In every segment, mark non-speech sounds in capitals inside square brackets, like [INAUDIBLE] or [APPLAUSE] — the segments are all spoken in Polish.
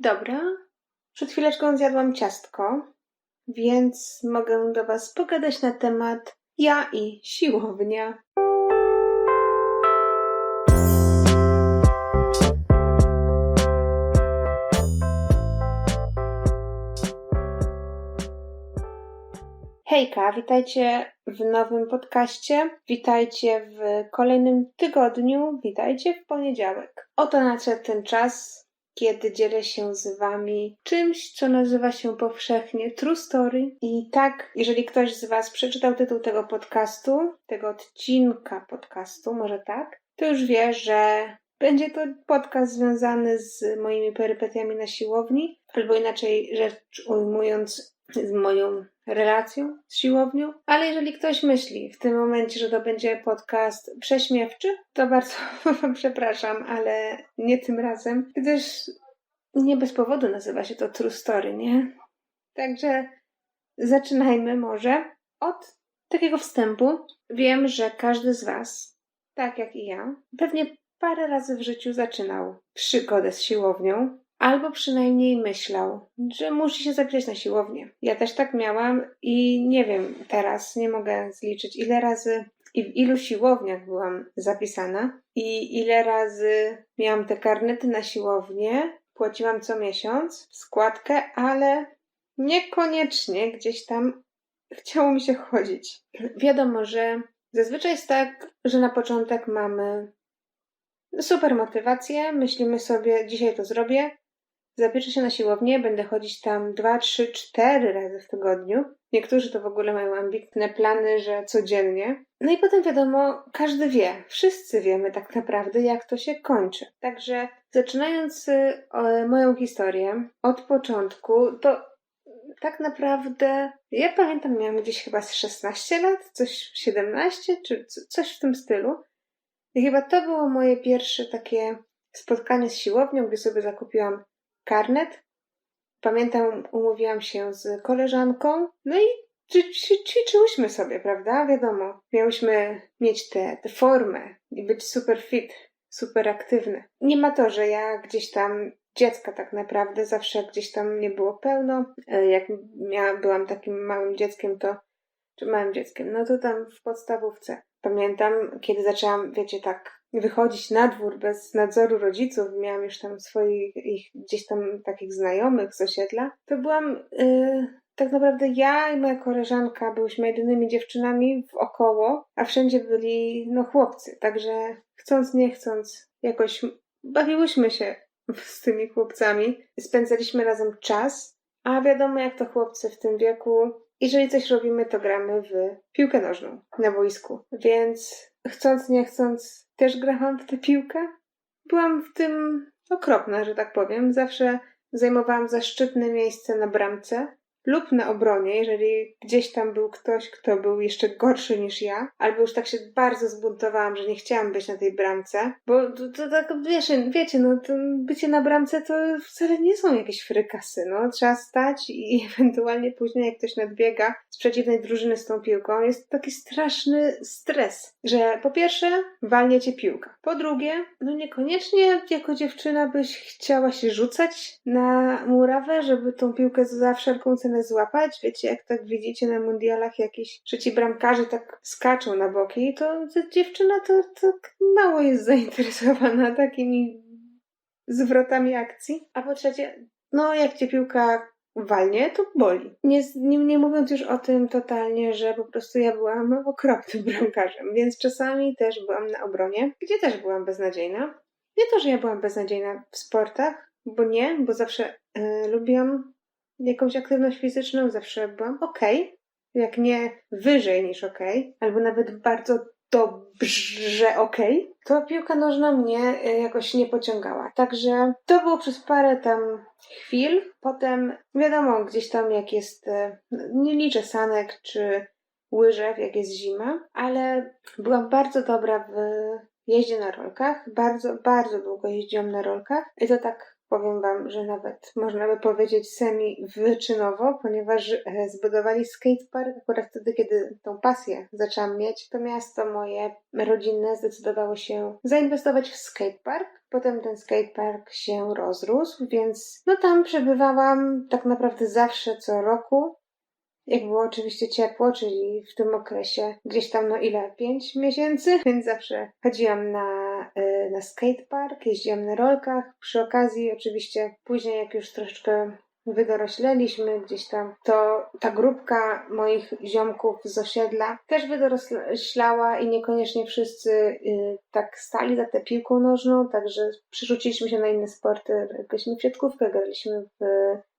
Dobra. Przed chwileczką zjadłam ciastko, więc mogę do Was pogadać na temat ja i siłownia. Hejka, witajcie w nowym podcaście. Witajcie w kolejnym tygodniu. Witajcie w poniedziałek. Oto nadszedł ten czas, kiedy dzielę się z Wami czymś, co nazywa się powszechnie True Story. I tak, jeżeli ktoś z Was przeczytał tytuł tego podcastu, tego odcinka podcastu, może tak, to już wie, że będzie to podcast związany z moimi perypetiami na siłowni, albo inaczej rzecz ujmując, z moją relacją z siłownią. Ale jeżeli ktoś myśli w tym momencie, że to będzie podcast prześmiewczy, to bardzo [LAUGHS] przepraszam, ale nie tym razem, gdyż nie bez powodu nazywa się to True Story, nie? Także zaczynajmy może od takiego wstępu. Wiem, że każdy z Was, tak jak i ja, pewnie parę razy w życiu zaczynał przygodę z siłownią, albo przynajmniej myślał, że musi się zapisać na siłownię. Ja też tak miałam i nie wiem, teraz nie mogę zliczyć, ile razy i w ilu siłowniach byłam zapisana i ile razy miałam te karnety na siłownię, płaciłam co miesiąc składkę, ale niekoniecznie gdzieś tam chciało mi się chodzić. Wiadomo, że zazwyczaj jest tak, że na początek mamy super motywację, myślimy sobie, dzisiaj to zrobię, zapiszę się na siłownię, będę chodzić tam dwa, trzy, cztery razy w tygodniu. Niektórzy to w ogóle mają ambitne plany, że codziennie. No i potem wiadomo, każdy wie, wszyscy wiemy tak naprawdę, jak to się kończy. Także zaczynając y, moją historię od początku, to tak naprawdę, ja pamiętam, miałam gdzieś chyba z 16 lat, coś 17, czy coś w tym stylu. I chyba to było moje pierwsze takie spotkanie z siłownią, gdzie sobie zakupiłam karnet. Pamiętam, umówiłam się z koleżanką, no i ćwiczyłyśmy sobie, prawda? Wiadomo, miałyśmy mieć tę formę i być super fit, super aktywne. Nie ma to, że ja gdzieś tam dziecka tak naprawdę, zawsze gdzieś tam nie było pełno. E, jak miałam, byłam takim małym dzieckiem, to czy małym dzieckiem, no to tam w podstawówce. Pamiętam, kiedy zaczęłam, wiecie, tak wychodzić na dwór bez nadzoru rodziców, miałam już tam swoich ich, gdzieś tam takich znajomych z osiedla, to byłam yy, tak naprawdę ja i moja koleżanka byłyśmy jedynymi dziewczynami w około, a wszędzie byli no chłopcy, także chcąc nie chcąc jakoś bawiłyśmy się [LAUGHS] z tymi chłopcami, spędzaliśmy razem czas, a wiadomo jak to chłopcy w tym wieku, jeżeli coś robimy, to gramy w piłkę nożną na boisku, więc chcąc nie chcąc też grałam w tę piłkę. Byłam w tym okropna, że tak powiem. Zawsze zajmowałam zaszczytne miejsce na bramce lub na obronie, jeżeli gdzieś tam był ktoś, kto był jeszcze gorszy niż ja, albo już tak się bardzo zbuntowałam, że nie chciałam być na tej bramce, bo to, to tak, wiesz, wiecie, no to bycie na bramce to wcale nie są jakieś frykasy, no, trzeba stać i [LAUGHS] ewentualnie później jak ktoś nadbiega z przeciwnej drużyny z tą piłką, jest taki straszny stres, że po pierwsze walnie cię piłka, po drugie, no niekoniecznie jako dziewczyna byś chciała się rzucać na murawę, żeby tą piłkę za wszelką cenę złapać. Wiecie, jak tak widzicie na mundialach jakiś trzeci bramkarze tak skaczą na boki, to dziewczyna to tak mało jest zainteresowana takimi zwrotami akcji. A po trzecie, no jak cię piłka walnie, to boli. Nie, nie, nie, mówiąc już o tym totalnie, że po prostu ja byłam okropnym [LAUGHS] bramkarzem, więc czasami też byłam na obronie, gdzie też byłam beznadziejna. Nie to, że ja byłam beznadziejna w sportach, bo nie, bo zawsze y, lubiłam jakąś aktywność fizyczną, zawsze byłam ok, jak nie wyżej niż ok, albo nawet bardzo dobrze ok, to piłka nożna mnie e, jakoś nie pociągała. Także to było przez parę tam chwil. Potem wiadomo, gdzieś tam jak jest, e, nie liczę sanek czy łyżew, jak jest zima, ale byłam bardzo dobra w jeździe na rolkach. Bardzo, bardzo długo jeździłam na rolkach i to tak powiem Wam, że nawet można by powiedzieć semi-wyczynowo, ponieważ e, zbudowali skatepark akurat wtedy, kiedy tą pasję zaczęłam mieć, to miasto moje rodzinne zdecydowało się zainwestować w skatepark Potem ten skatepark się rozrósł, więc no tam przebywałam tak naprawdę zawsze co roku. Jak było oczywiście ciepło, czyli w tym okresie gdzieś tam no ile? Pięć miesięcy, więc zawsze chodziłam na, y, na skatepark, jeździłam na rolkach. Przy okazji oczywiście później jak już troszeczkę wydorośleliśmy gdzieś tam, to ta grupka moich ziomków z osiedla też wydoroślała i niekoniecznie wszyscy y, tak stali za tę piłką nożną, także przerzuciliśmy się na inne sporty, graliśmy w siatkówkę, graliśmy w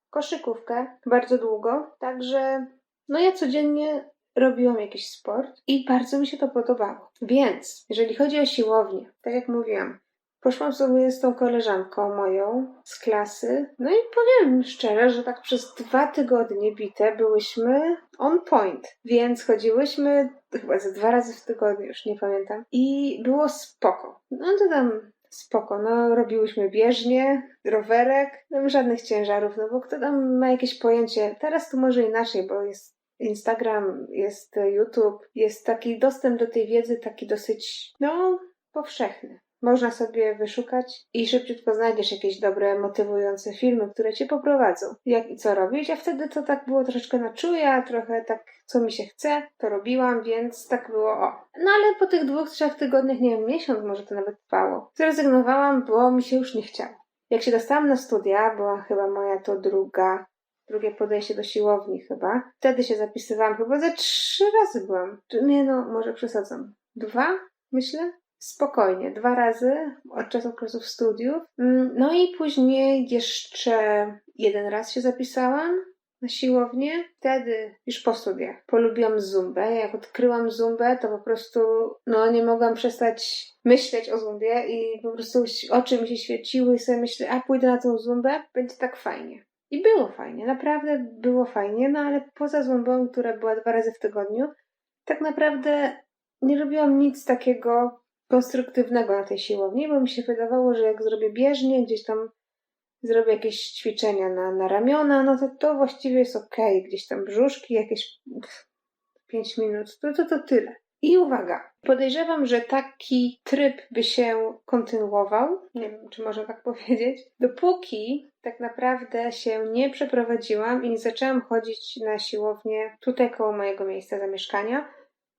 koszykówkę bardzo długo, także no ja codziennie robiłam jakiś sport i bardzo mi się to podobało. Więc, jeżeli chodzi o siłownię, tak jak mówiłam, Poszłam sobie z tą koleżanką moją z klasy, no i powiem szczerze, że tak przez dwa tygodnie bite byłyśmy on point, więc chodziłyśmy chyba ze dwa razy w tygodniu, już nie pamiętam, i było spoko. No to tam spoko, no robiłyśmy bieżnie, rowerek, no żadnych ciężarów, no bo kto tam ma jakieś pojęcie, teraz to może inaczej, bo jest Instagram, jest YouTube, jest taki dostęp do tej wiedzy taki dosyć, no, powszechny. Można sobie wyszukać i szybciutko znajdziesz jakieś dobre, motywujące filmy, które cię poprowadzą. Jak i co robić, a wtedy to tak było troszeczkę na czuja, trochę tak co mi się chce, to robiłam, więc tak było o. No ale po tych dwóch, trzech tygodniach, nie wiem, miesiąc może to nawet trwało, zrezygnowałam, bo mi się już nie chciało. Jak się dostałam na studia, była chyba moja to druga, drugie podejście do siłowni chyba, wtedy się zapisywałam, chyba ze trzy razy byłam. Nie no, może przesadzam. Dwa? Myślę? Spokojnie, dwa razy od czasu okresów studiów. Mm, no i później jeszcze jeden raz się zapisałam na siłownię. Wtedy już po studiach polubiłam zumbę. Jak odkryłam zumbę, to po prostu no nie mogłam przestać myśleć o zumbie i po prostu oczy mi się świeciły i sobie myślę, a pójdę na tą zumbę, będzie tak fajnie. I było fajnie, naprawdę było fajnie, no ale poza zumbą, która była dwa razy w tygodniu, tak naprawdę nie robiłam nic takiego konstruktywnego na tej siłowni, bo mi się wydawało, że jak zrobię bieżnie, gdzieś tam zrobię jakieś ćwiczenia na, na ramiona, no to to właściwie jest ok. Gdzieś tam brzuszki, jakieś 5 minut, to, to to tyle. I uwaga, podejrzewam, że taki tryb by się kontynuował, nie wiem, czy można tak [LAUGHS] powiedzieć, dopóki tak naprawdę się nie przeprowadziłam i nie zaczęłam chodzić na siłownię tutaj koło mojego miejsca zamieszkania,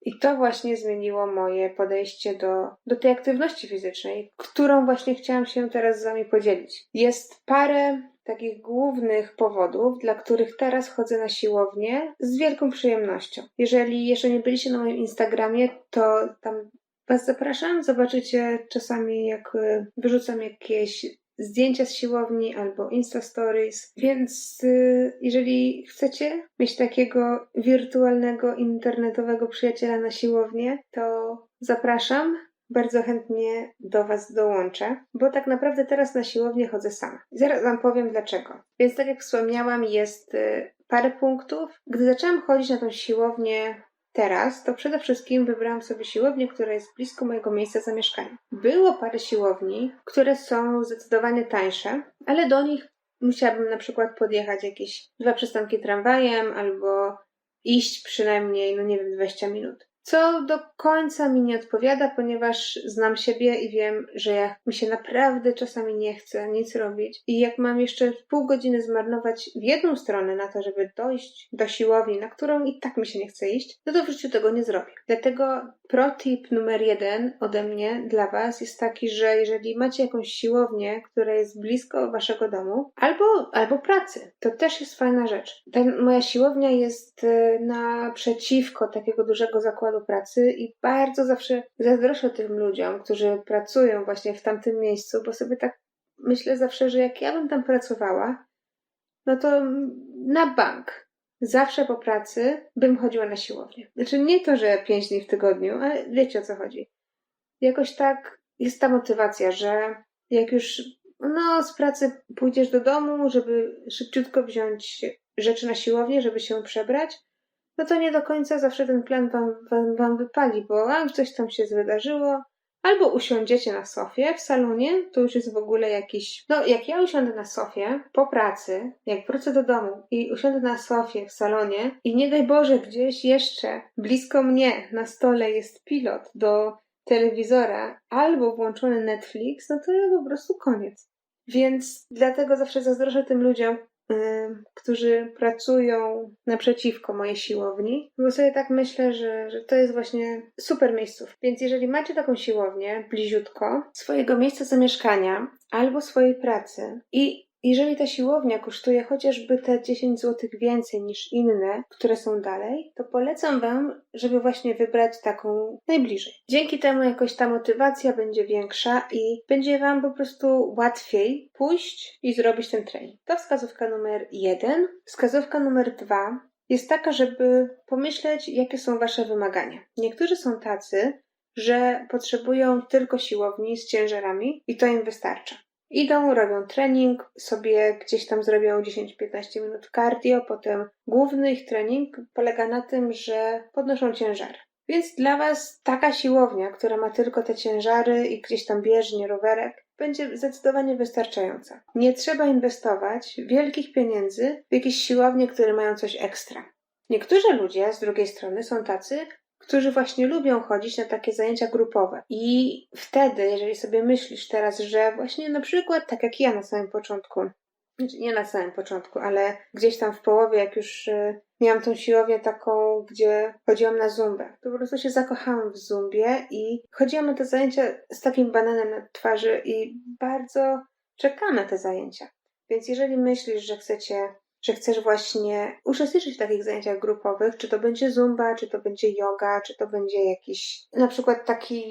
i to właśnie zmieniło moje podejście do, do tej aktywności fizycznej, którą właśnie chciałam się teraz z Wami podzielić. Jest parę takich głównych powodów, dla których teraz chodzę na siłownię z wielką przyjemnością. Jeżeli jeszcze nie byliście na moim Instagramie, to tam Was zapraszam. Zobaczycie czasami, jak y, wyrzucam jakieś zdjęcia z siłowni albo Insta Stories. Więc y, jeżeli chcecie mieć takiego wirtualnego, internetowego przyjaciela na siłownię, to zapraszam. Bardzo chętnie do Was dołączę, bo tak naprawdę teraz na siłownię chodzę sama. Zaraz Wam powiem dlaczego. Więc tak jak wspomniałam, jest y, parę punktów. Gdy zaczęłam chodzić na tą siłownię Teraz to przede wszystkim wybrałam sobie siłownię, która jest blisko mojego miejsca zamieszkania. Było parę siłowni, które są zdecydowanie tańsze, ale do nich musiałabym na przykład podjechać jakieś dwa przystanki tramwajem albo iść przynajmniej, no nie wiem, 20 minut. Co do końca mi nie odpowiada, ponieważ znam siebie i wiem, że jak mi się naprawdę czasami nie chce nic robić i jak mam jeszcze pół godziny zmarnować w jedną stronę na to, żeby dojść do siłowni, na którą i tak mi się nie chce iść, no to w życiu tego nie zrobię. Dlatego protip numer jeden ode mnie dla Was jest taki, że jeżeli macie jakąś siłownię, która jest blisko Waszego domu albo, albo pracy, to też jest fajna rzecz. Moja siłownia jest y, naprzeciwko takiego dużego zakładu pracy i bardzo zawsze zazdroszczę tym ludziom, którzy pracują właśnie w tamtym miejscu, bo sobie tak myślę zawsze, że jak ja bym tam pracowała, no to na bank. Zawsze po pracy bym chodziła na siłownię. Znaczy nie to, że pięć dni w tygodniu, ale wiecie o co chodzi. Jakoś tak jest ta motywacja, że jak już no, z pracy pójdziesz do domu, żeby szybciutko wziąć rzeczy na siłownię, żeby się przebrać, no to nie do końca zawsze ten plan wam, wam, wam wypali, bo a, coś tam się wydarzyło, albo usiądziecie na sofie w salonie, to już jest w ogóle jakiś. No, jak ja usiądę na sofie po pracy, jak wrócę do domu i usiądę na sofie w salonie, i nie daj Boże, gdzieś jeszcze blisko mnie na stole jest pilot do telewizora albo włączony Netflix, no to ja po prostu koniec. Więc dlatego zawsze zazdroszczę tym ludziom, którzy pracują naprzeciwko mojej siłowni, bo sobie tak myślę, że, że to jest właśnie super miejsców. Więc jeżeli macie taką siłownię bliziutko swojego miejsca zamieszkania albo swojej pracy i jeżeli ta siłownia kosztuje chociażby te 10 zł więcej niż inne, które są dalej, to polecam Wam, żeby właśnie wybrać taką najbliżej. Dzięki temu jakoś ta motywacja będzie większa i będzie Wam po prostu łatwiej pójść i zrobić ten trening. To wskazówka numer jeden. Wskazówka numer dwa jest taka, żeby pomyśleć, jakie są Wasze wymagania. Niektórzy są tacy, że potrzebują tylko siłowni z ciężarami i to im wystarcza. Idą, robią trening, sobie gdzieś tam zrobią 10-15 minut cardio, potem główny ich trening polega na tym, że podnoszą ciężary. Więc dla Was taka siłownia, która ma tylko te ciężary i gdzieś tam bieżnie, rowerek, będzie zdecydowanie wystarczająca. Nie trzeba inwestować wielkich pieniędzy w jakieś siłownie, które mają coś ekstra. Niektórzy ludzie z drugiej strony są tacy, którzy właśnie lubią chodzić na takie zajęcia grupowe. I wtedy, jeżeli sobie myślisz teraz, że właśnie na przykład, tak jak ja na samym początku, znaczy nie na samym początku, ale gdzieś tam w połowie, jak już y, miałam tą siłownię taką, gdzie chodziłam na zumbę, to po prostu się zakochałam w zumbie i chodziłam na te zajęcia z takim bananem na twarzy i bardzo czekam na te zajęcia. Więc jeżeli myślisz, że chcecie że chcesz właśnie uczestniczyć w takich zajęciach grupowych, czy to będzie zumba, czy to będzie yoga, czy to będzie jakiś na przykład taki,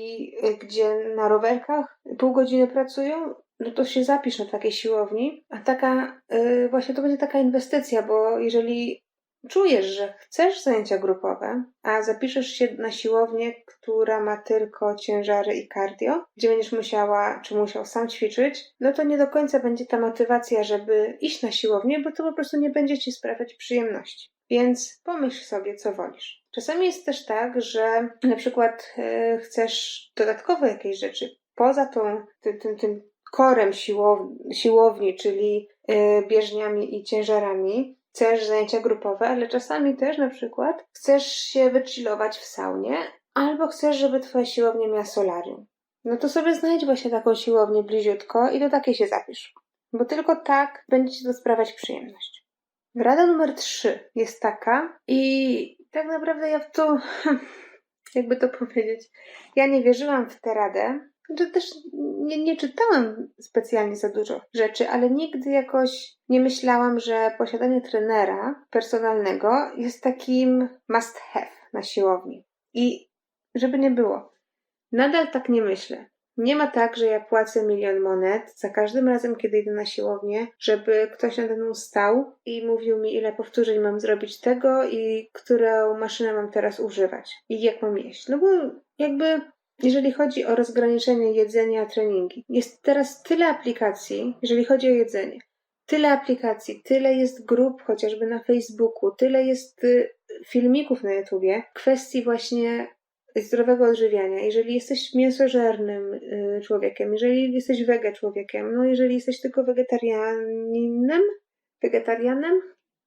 y, gdzie na rowerkach pół godziny pracują, no to się zapisz na takiej siłowni, a taka, yy, właśnie to będzie taka inwestycja, bo jeżeli czujesz, że chcesz zajęcia grupowe, a zapiszesz się na siłownię, która ma tylko ciężary i cardio, gdzie będziesz musiała czy musiał sam ćwiczyć, no to nie do końca będzie ta motywacja, żeby iść na siłownię, bo to po prostu nie będzie ci sprawiać przyjemności. Więc pomyśl sobie, co wolisz. Czasami jest też tak, że na przykład e, chcesz dodatkowo jakieś rzeczy poza tą, tym, tym, tym korem siłowni, siłowni czyli e, bieżniami i ciężarami, chcesz zajęcia grupowe, ale czasami też na przykład chcesz się wychillować w saunie, albo chcesz, żeby twoja siłownia miała solarium. No to sobie znajdź właśnie taką siłownię bliziutko i do takiej się zapisz. Bo tylko tak będzie ci to sprawiać przyjemność. Rada numer trzy jest taka i tak naprawdę ja w to, [LAUGHS] jakby to powiedzieć, ja nie wierzyłam w tę radę, znaczy też nie, nie czytałam specjalnie za dużo rzeczy, ale nigdy jakoś nie myślałam, że posiadanie trenera personalnego jest takim must have na siłowni. I żeby nie było, nadal tak nie myślę. Nie ma tak, że ja płacę milion monet za każdym razem, kiedy idę na siłownię, żeby ktoś nade mną stał i mówił mi, ile powtórzeń mam zrobić tego i którą maszynę mam teraz używać i jak mam jeść. No bo jakby jeżeli chodzi o rozgraniczenie jedzenia, treningi. Jest teraz tyle aplikacji, jeżeli chodzi o jedzenie. Tyle aplikacji, tyle jest grup chociażby na Facebooku, tyle jest y, filmików na YouTubie, kwestii właśnie zdrowego odżywiania. Jeżeli jesteś mięsożernym y, człowiekiem, jeżeli jesteś wege człowiekiem, no jeżeli jesteś tylko wegetarianinem, wegetarianem,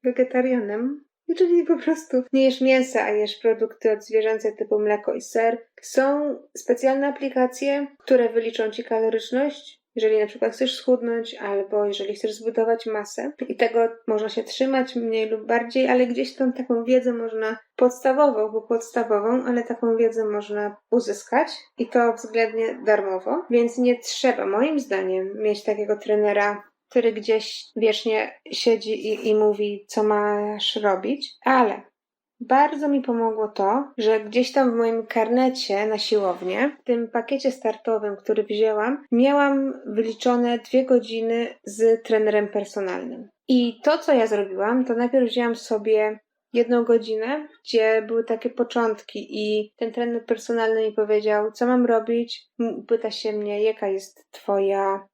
wegetarianem, Czyli po prostu nie jesz mięsa, a jesz produkty odzwierzęce typu mleko i ser. Są specjalne aplikacje, które wyliczą ci kaloryczność, jeżeli na przykład chcesz schudnąć, albo jeżeli chcesz zbudować masę. I tego można się trzymać mniej lub bardziej, ale gdzieś tą taką wiedzę można podstawową, bo podstawową, ale taką wiedzę można uzyskać i to względnie darmowo. Więc nie trzeba, moim zdaniem, mieć takiego trenera który gdzieś wiecznie siedzi i, i mówi, co masz robić, ale bardzo mi pomogło to, że gdzieś tam w moim karnecie na siłownię, w tym pakiecie startowym, który wzięłam, miałam wyliczone dwie godziny z trenerem personalnym. I to, co ja zrobiłam, to najpierw wzięłam sobie jedną godzinę, gdzie były takie początki i ten trener personalny mi powiedział, co mam robić, pyta się mnie, jaka jest twoja,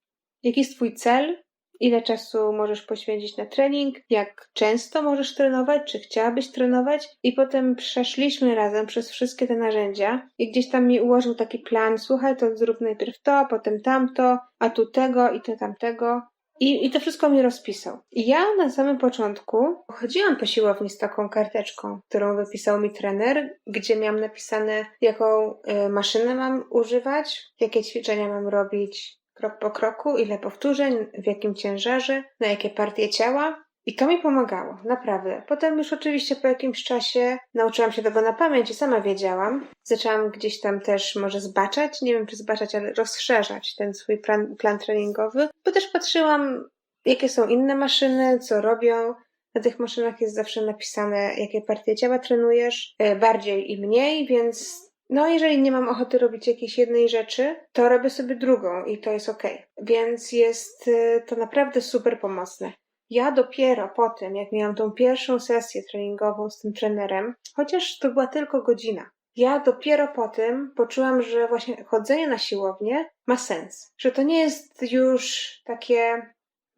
jaki jest twój cel, ile czasu możesz poświęcić na trening, jak często możesz trenować, czy chciałabyś trenować. I potem przeszliśmy razem przez wszystkie te narzędzia i gdzieś tam mi ułożył taki plan, słuchaj, to zrób najpierw to, potem tamto, a tu tego i to tamtego. I, I to wszystko mi rozpisał. I ja na samym początku chodziłam po siłowni z taką karteczką, którą wypisał mi trener, gdzie miałam napisane, jaką y, maszynę mam używać, jakie ćwiczenia mam robić krok po kroku, ile powtórzeń, w jakim ciężarze, na jakie partie ciała. I to mi pomagało, naprawdę. Potem już oczywiście po jakimś czasie nauczyłam się tego na pamięć i sama wiedziałam. Zaczęłam gdzieś tam też może zbaczać, nie wiem czy zbaczać, ale rozszerzać ten swój plan, plan treningowy, bo też patrzyłam, jakie są inne maszyny, co robią. Na tych maszynach jest zawsze napisane, jakie partie ciała trenujesz, e, bardziej i mniej, więc no, jeżeli nie mam ochoty robić jakiejś jednej rzeczy, to robię sobie drugą i to jest ok. Więc jest e, to naprawdę super pomocne. Ja dopiero po tym, jak miałam tą pierwszą sesję treningową z tym trenerem, chociaż to była tylko godzina, ja dopiero po tym poczułam, że właśnie chodzenie na siłownię ma sens. Że to nie jest już takie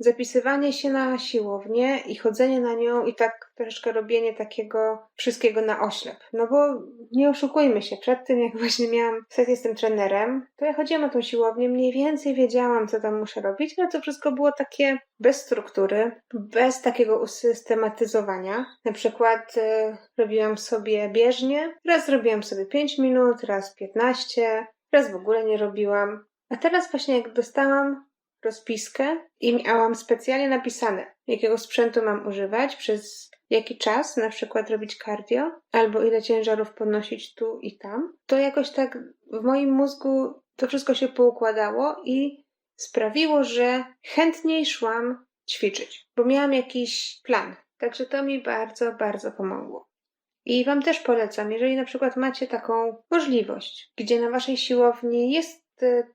zapisywanie się na siłownię i chodzenie na nią i tak troszeczkę robienie takiego wszystkiego na oślep. No bo nie oszukujmy się, przed tym jak [LAUGHS] właśnie miałam sesję z tym trenerem, to ja chodziłam na tą siłownię, mniej więcej wiedziałam, co tam muszę robić, ale to wszystko było takie bez struktury, bez takiego usystematyzowania. Na przykład y, robiłam sobie bieżnie, raz robiłam sobie 5 minut, raz 15, raz w ogóle nie robiłam. A teraz właśnie jak dostałam rozpiskę i miałam specjalnie napisane, jakiego sprzętu mam używać, przez jaki czas na przykład robić cardio, albo ile ciężarów podnosić tu i tam, to jakoś tak w moim mózgu to wszystko się poukładało i sprawiło, że chętniej szłam ćwiczyć, bo miałam jakiś plan. Także to mi bardzo, bardzo pomogło. I Wam też polecam, jeżeli na przykład macie taką możliwość, gdzie na Waszej siłowni jest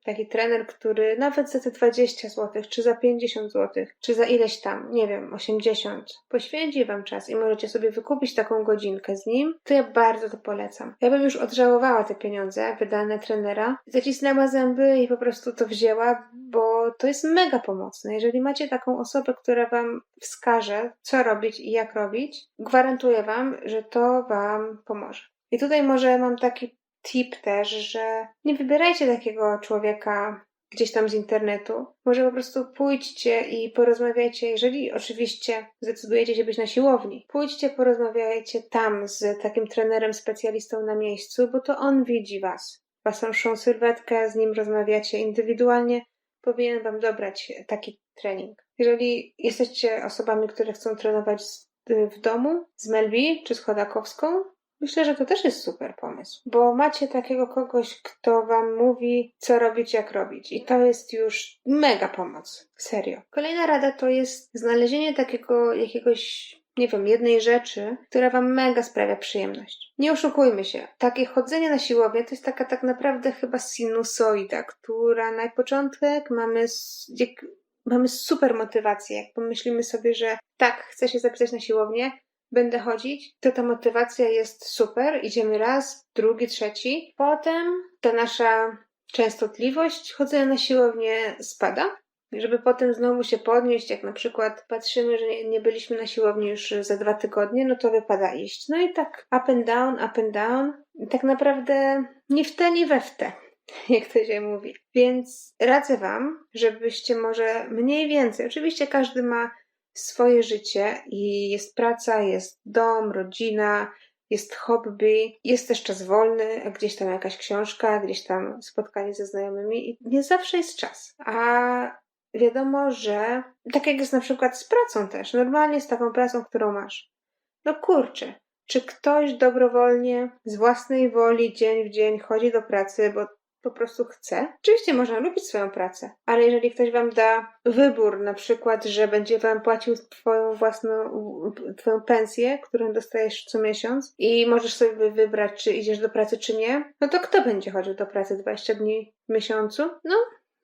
taki trener, który nawet za te 20 zł, czy za 50 zł, czy za ileś tam, nie wiem, 80, poświęci Wam czas i możecie sobie wykupić taką godzinkę z nim, to ja bardzo to polecam. Ja bym już odżałowała te pieniądze wydane trenera, zacisnęła zęby i po prostu to wzięła, bo to jest mega pomocne. Jeżeli macie taką osobę, która Wam wskaże, co robić i jak robić, gwarantuję Wam, że to Wam pomoże. I tutaj może mam taki tip też, że nie wybierajcie takiego człowieka gdzieś tam z internetu. Może po prostu pójdźcie i porozmawiajcie, jeżeli oczywiście zdecydujecie się być na siłowni. Pójdźcie, porozmawiajcie tam z takim trenerem, specjalistą na miejscu, bo to on widzi was. Waszą sylwetkę, z nim rozmawiacie indywidualnie, powinien wam dobrać taki trening. Jeżeli jesteście osobami, które chcą trenować w domu z Melbi czy z Chodakowską, Myślę, że to też jest super pomysł, bo macie takiego kogoś, kto wam mówi, co robić, jak robić. I to jest już mega pomoc. Serio. Kolejna rada to jest znalezienie takiego jakiegoś nie wiem, jednej rzeczy, która wam mega sprawia przyjemność. Nie oszukujmy się, takie chodzenie na siłownię to jest taka tak naprawdę chyba sinusoida, która na początek mamy, mamy super motywację, jak pomyślimy sobie, że tak, chcę się zapisać na siłownię, będę chodzić, to ta motywacja jest super. Idziemy raz, drugi, trzeci. Potem ta nasza częstotliwość chodzenia na siłownię spada. Żeby potem znowu się podnieść, jak na przykład patrzymy, że nie, nie byliśmy na siłowni już za dwa tygodnie, no to wypada iść. No i tak up and down, up and down. tak naprawdę nie w te, nie we w te [LAUGHS] jak to się mówi. Więc radzę Wam, żebyście może mniej więcej, oczywiście każdy ma swoje życie i jest praca, jest dom, rodzina, jest hobby, jest też czas wolny, gdzieś tam jakaś książka, gdzieś tam spotkanie ze znajomymi i nie zawsze jest czas. A wiadomo, że tak jak jest na przykład z pracą też, normalnie z taką pracą, którą masz. No kurczę, czy ktoś dobrowolnie, z własnej woli, dzień w dzień chodzi do pracy, bo po prostu chce. Oczywiście można lubić swoją pracę, ale jeżeli ktoś wam da wybór, na przykład, że będzie wam płacił twoją własną, twoją pensję, którą dostajesz co miesiąc i możesz sobie wybrać, czy idziesz do pracy, czy nie, no to kto będzie chodził do pracy 20 dni w miesiącu? No,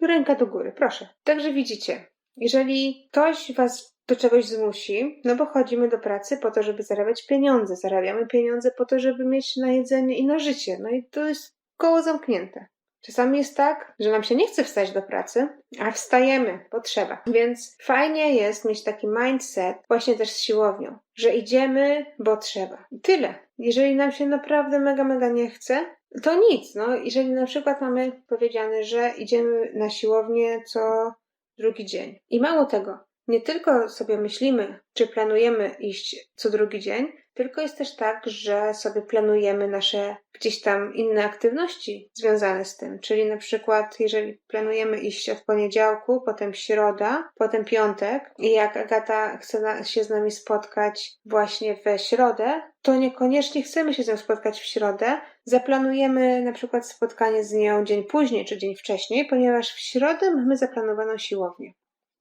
ręka do góry, proszę. Także widzicie, jeżeli ktoś was do czegoś zmusi, no bo chodzimy do pracy po to, żeby zarabiać pieniądze. Zarabiamy pieniądze po to, żeby mieć na jedzenie i na życie. No i to jest koło zamknięte. Czasami jest tak, że nam się nie chce wstać do pracy, a wstajemy, bo trzeba. Więc fajnie jest mieć taki mindset właśnie też z siłownią, że idziemy, bo trzeba. Tyle. Jeżeli nam się naprawdę mega, mega nie chce, to nic. No, jeżeli na przykład mamy powiedziane, że idziemy na siłownię co drugi dzień. I mało tego, nie tylko sobie myślimy, czy planujemy iść co drugi dzień, tylko jest też tak, że sobie planujemy nasze gdzieś tam inne aktywności związane z tym. Czyli na przykład, jeżeli planujemy iść od poniedziałku, potem środa, potem piątek, i jak Agata chce się z nami spotkać właśnie we środę, to niekoniecznie chcemy się z nią spotkać w środę. Zaplanujemy na przykład spotkanie z nią dzień później czy dzień wcześniej, ponieważ w środę mamy zaplanowaną siłownię.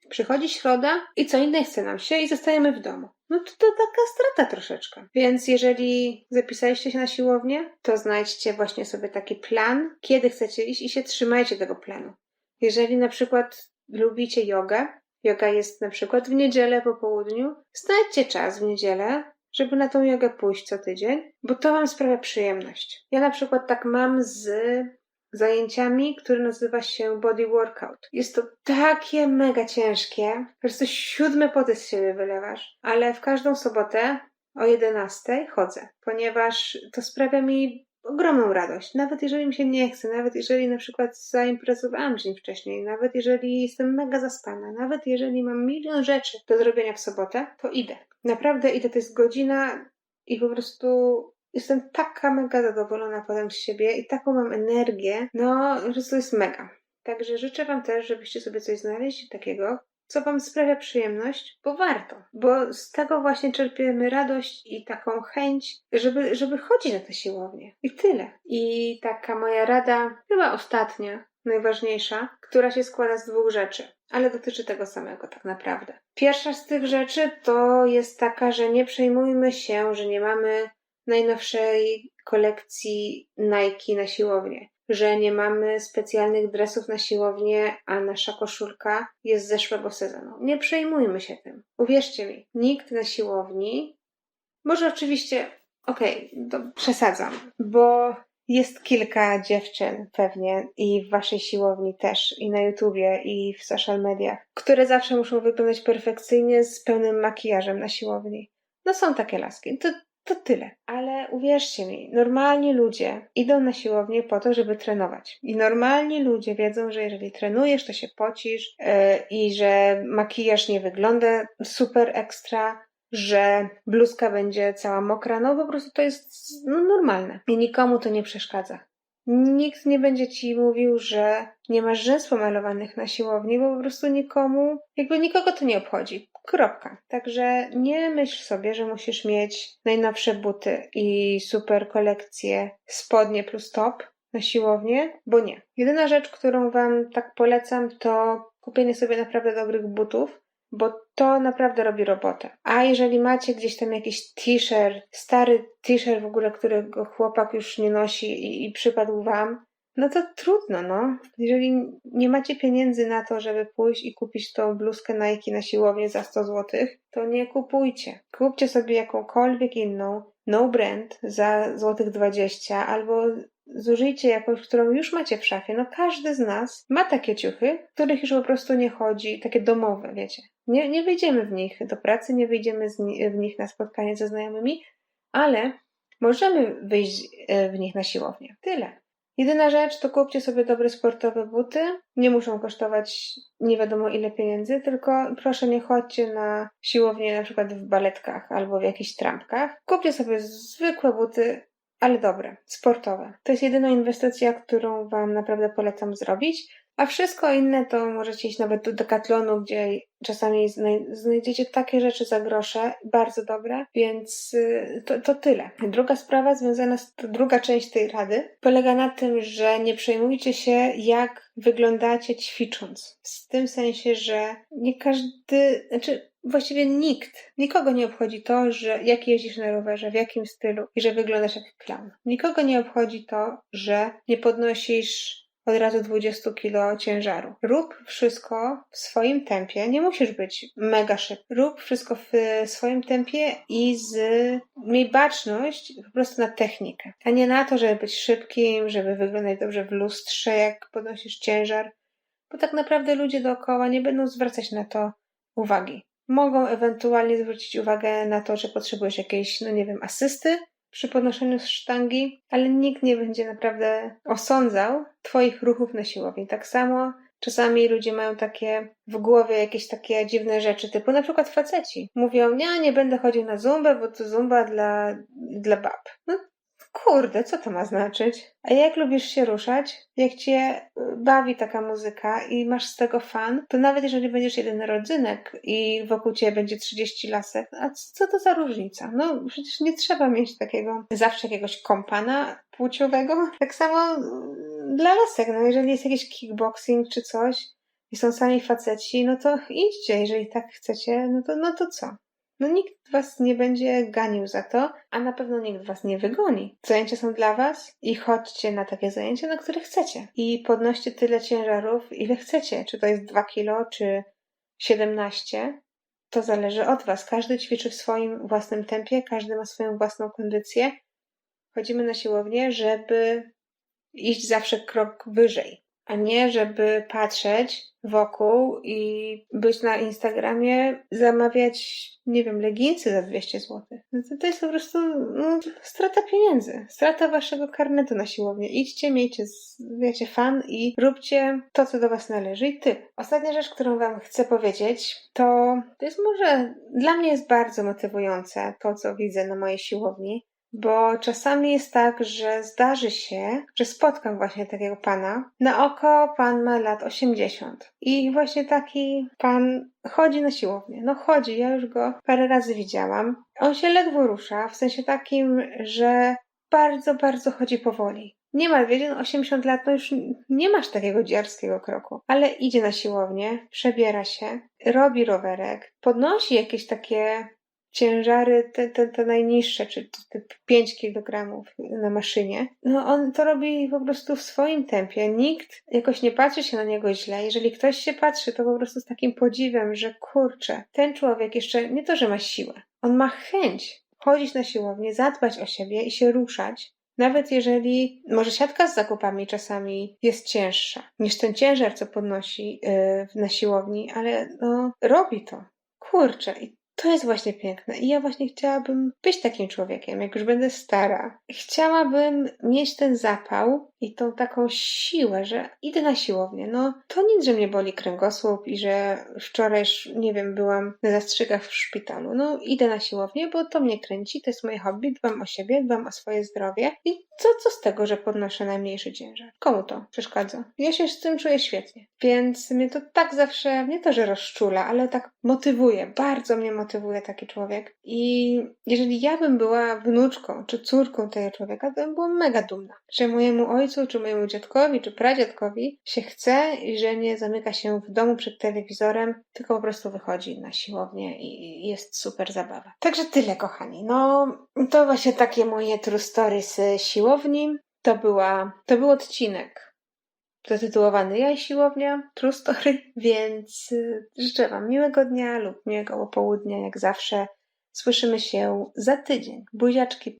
Przychodzi środa i co innej chce nam się i zostajemy w domu. No to to taka strata troszeczkę. Więc jeżeli zapisaliście się na siłownię, to znajdźcie właśnie sobie taki plan, kiedy chcecie iść i się trzymajcie tego planu. Jeżeli na przykład lubicie jogę, yoga jest na przykład w niedzielę po południu, znajdźcie czas w niedzielę, żeby na tą jogę pójść co tydzień, bo to Wam sprawia przyjemność. Ja na przykład tak mam z zajęciami, które nazywa się body workout. Jest to takie mega ciężkie, po prostu siódmy poty z siebie wylewasz, ale w każdą sobotę o 11 chodzę, ponieważ to sprawia mi ogromną radość. Nawet jeżeli mi się nie chce, nawet jeżeli na przykład zaimprezowałam dzień wcześniej, nawet jeżeli jestem mega zaspana, nawet jeżeli mam milion rzeczy do zrobienia w sobotę, to idę. Naprawdę idę, to jest godzina i po prostu jestem taka mega zadowolona potem z siebie i taką mam energię, no, że to jest mega. Także życzę Wam też, żebyście sobie coś znaleźli takiego, co Wam sprawia przyjemność, bo warto, bo z tego właśnie czerpiemy radość i taką chęć, żeby, żeby chodzić na tę siłownię. I tyle. I taka moja rada, chyba ostatnia, najważniejsza, która się składa z dwóch rzeczy, ale dotyczy tego samego tak naprawdę. Pierwsza z tych rzeczy to jest taka, że nie przejmujmy się, że nie mamy najnowszej kolekcji Nike na siłownię, że nie mamy specjalnych dresów na siłownię, a nasza koszulka jest z zeszłego sezonu. Nie przejmujmy się tym. Uwierzcie mi, nikt na siłowni, może oczywiście, okej, okay, przesadzam, bo jest kilka dziewczyn pewnie i w waszej siłowni też, i na YouTubie, i w social mediach, które zawsze muszą wyglądać perfekcyjnie z pełnym makijażem na siłowni. No są takie laski. To, to tyle. Ale uwierzcie mi, normalni ludzie idą na siłownię po to, żeby trenować. I normalni ludzie wiedzą, że jeżeli trenujesz, to się pocisz yy, i że makijaż nie wygląda super ekstra, że bluzka będzie cała mokra. No po prostu to jest no, normalne. I nikomu to nie przeszkadza. Nikt nie będzie ci mówił, że nie masz rzęs pomalowanych na siłowni, bo po prostu nikomu, jakby nikogo to nie obchodzi. Kropka. Także nie myśl sobie, że musisz mieć najnowsze buty i super kolekcję spodnie plus top na siłownię, bo nie. Jedyna rzecz, którą Wam tak polecam, to kupienie sobie naprawdę dobrych butów, bo to naprawdę robi robotę. A jeżeli macie gdzieś tam jakiś t-shirt, stary t-shirt w ogóle, którego chłopak już nie nosi i, i przypadł Wam, no to trudno, no. Jeżeli nie macie pieniędzy na to, żeby pójść i kupić tą bluzkę Nike na siłownię za 100 zł, to nie kupujcie. Kupcie sobie jakąkolwiek inną, no brand za złotych 20 albo zużyjcie jakąś, którą już macie w szafie. No każdy z nas ma takie ciuchy, których już po prostu nie chodzi, takie domowe, wiecie. Nie, nie wyjdziemy w nich do pracy, nie wyjdziemy w nich na spotkanie ze znajomymi, ale możemy wyjść e, w nich na siłownię. Tyle. Jedyna rzecz to kupcie sobie dobre sportowe buty. Nie muszą kosztować nie wiadomo ile pieniędzy, tylko proszę nie chodźcie na siłownię na przykład w baletkach albo w jakichś trampkach. Kupcie sobie zwykłe buty, ale dobre, sportowe. To jest jedyna inwestycja, którą Wam naprawdę polecam zrobić. A wszystko inne to możecie iść nawet do Decathlonu, gdzie czasami znajdziecie takie rzeczy za grosze, bardzo dobre, więc y, to, to tyle. Druga sprawa związana z, druga część tej rady polega na tym, że nie przejmujcie się jak wyglądacie ćwicząc. W tym sensie, że nie każdy, znaczy właściwie nikt, nikogo nie obchodzi to, że jak jeździsz na rowerze, w jakim stylu i że wyglądasz jak klan. Nikogo nie obchodzi to, że nie podnosisz od razu 20 kg ciężaru. Rób wszystko w swoim tempie. Nie musisz być mega szybki. Rób wszystko w swoim tempie i z miej baczność po prostu na technikę, a nie na to, żeby być szybkim, żeby wyglądać dobrze w lustrze, jak podnosisz ciężar, bo tak naprawdę ludzie dookoła nie będą zwracać na to uwagi. Mogą ewentualnie zwrócić uwagę na to, że potrzebujesz jakiejś, no nie wiem, asysty, przy podnoszeniu sztangi, ale nikt nie będzie naprawdę osądzał Twoich ruchów na siłowni. Tak samo Czasami ludzie mają takie w głowie jakieś takie dziwne rzeczy, typu na przykład faceci. Mówią, nie, nie będę chodził na zumbę, bo to zumba dla, dla bab. No kurde, co to ma znaczyć? A jak lubisz się ruszać, jak cię y, bawi taka muzyka i masz z tego fan, to nawet jeżeli będziesz jeden rodzynek i wokół ciebie będzie 30 lasek, a co to za różnica? No przecież nie trzeba mieć takiego zawsze jakiegoś kompana płciowego. Tak samo mm, dla lasek, no jeżeli jest jakiś kickboxing czy coś i są sami faceci, no to idźcie, jeżeli tak chcecie, no to, no to co? No nikt was nie będzie ganił za to, a na pewno nikt was nie wygoni. Zajęcia są dla was i chodźcie na takie zajęcia, na które chcecie. I podnoście tyle ciężarów, ile chcecie. Czy to jest 2 kilo, czy 17, to zależy od was. Każdy ćwiczy w swoim własnym tempie, każdy ma swoją własną kondycję. Chodzimy na siłownię, żeby iść zawsze krok wyżej, a nie żeby patrzeć wokół i być na Instagramie, zamawiać, nie wiem, leginsy za 200 zł. No to, to jest po prostu no, strata pieniędzy, strata waszego karnetu na siłownię. Idźcie, miejcie, wiecie, fan i róbcie to, co do was należy i ty. Ostatnia rzecz, którą wam chcę powiedzieć, to, to jest może, dla mnie jest bardzo motywujące to, co widzę na mojej siłowni, bo czasami jest tak, że zdarzy się, że spotkam właśnie takiego pana. Na oko pan ma lat 80. I właśnie taki pan chodzi na siłownię. No chodzi, ja już go parę razy widziałam. On się ledwo rusza, w sensie takim, że bardzo, bardzo chodzi powoli. Nie ma, wiecie, no 80 lat, no już nie masz takiego dziarskiego kroku, ale idzie na siłownię, przebiera się, robi rowerek, podnosi jakieś takie ciężary, te, te, te najniższe, czy te 5 kg na maszynie, no on to robi po prostu w swoim tempie. Nikt jakoś nie patrzy się na niego źle. Jeżeli ktoś się patrzy, to po prostu z takim podziwem, że kurczę, ten człowiek jeszcze nie to, że ma siłę, on ma chęć chodzić na siłownię, zadbać o siebie i się ruszać. Nawet jeżeli może siatka z zakupami czasami jest cięższa niż ten ciężar, co podnosi yy, na siłowni, ale no, robi to. Kurczę, i to jest właśnie piękne. I ja właśnie chciałabym być takim człowiekiem, jak już będę stara. Chciałabym mieć ten zapał i tą taką siłę, że idę na siłownię. No, to nic, że mnie boli kręgosłup i że wczoraj, nie wiem, byłam na zastrzygach w szpitalu. No, idę na siłownię, bo to mnie kręci, to jest moje hobby, dbam o siebie, dbam o swoje zdrowie. I co, co z tego, że podnoszę najmniejszy ciężar? Komu to przeszkadza? Ja się z tym czuję świetnie. Więc mnie to tak zawsze, nie to, że rozczula, ale tak motywuje. Bardzo mnie motywuje taki człowiek. I jeżeli ja bym była wnuczką czy córką tego człowieka, to bym była mega dumna, że mojemu ojcu, czy mojemu dziadkowi, czy pradziadkowi się chce i że nie zamyka się w domu przed telewizorem, tylko po prostu wychodzi na siłownię i jest super zabawa. Także tyle, kochani. No, to właśnie takie moje true story z siłowni. To była, to był odcinek zatytułowany Ja i siłownia, True Story, [LAUGHS] więc y, życzę Wam miłego dnia lub miłego popołudnia, jak zawsze. Słyszymy się za tydzień. Buziaczki.